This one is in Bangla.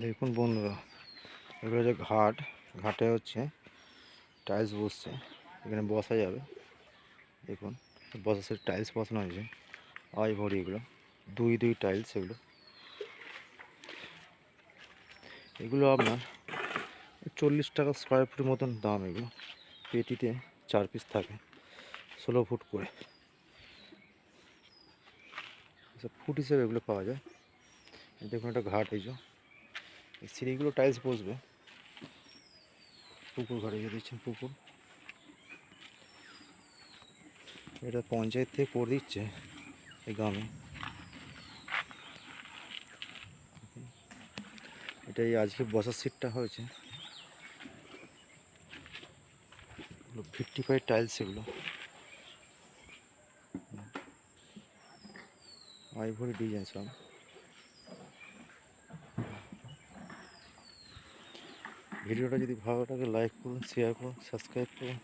দেখুন বন্ধুরা, এগুলো হচ্ছে ঘাট, ঘাটে হচ্ছে টাইলস বসছে, এখানে বসা যাবে। দেখুন বসার সে টাইলস বসানো হয়েছে আই ভরি এগুলো, দুই দুই টাইলস এগুলো। এগুলো আপনার চল্লিশ টাকা স্কোয়ার ফুটের মতন দাম এগুলো, পেটিতে চার পিস থাকে, ষোলো ফুট করে। ফুট হিসেবে এগুলো পাওয়া যায়। দেখুন একটা ঘাট এই যে। এই সিঁড়িগুলো টাইলস বসবে। পুকুর ঘরে যে দিচ্ছেন পুকুর। এটা পঞ্চায়েত থেকে করে দিচ্ছে এই গ্রামে। এটা এই আজকে বসার সিটটা হয়েছে। ফিফটি ফাইভ টাইলস এগুলো। আইভরি ডিজাইন সব। ভিডিওটা যদি ভালো লাগে লাইক করুন শেয়ার করুন সাবস্ক্রাইব করুন।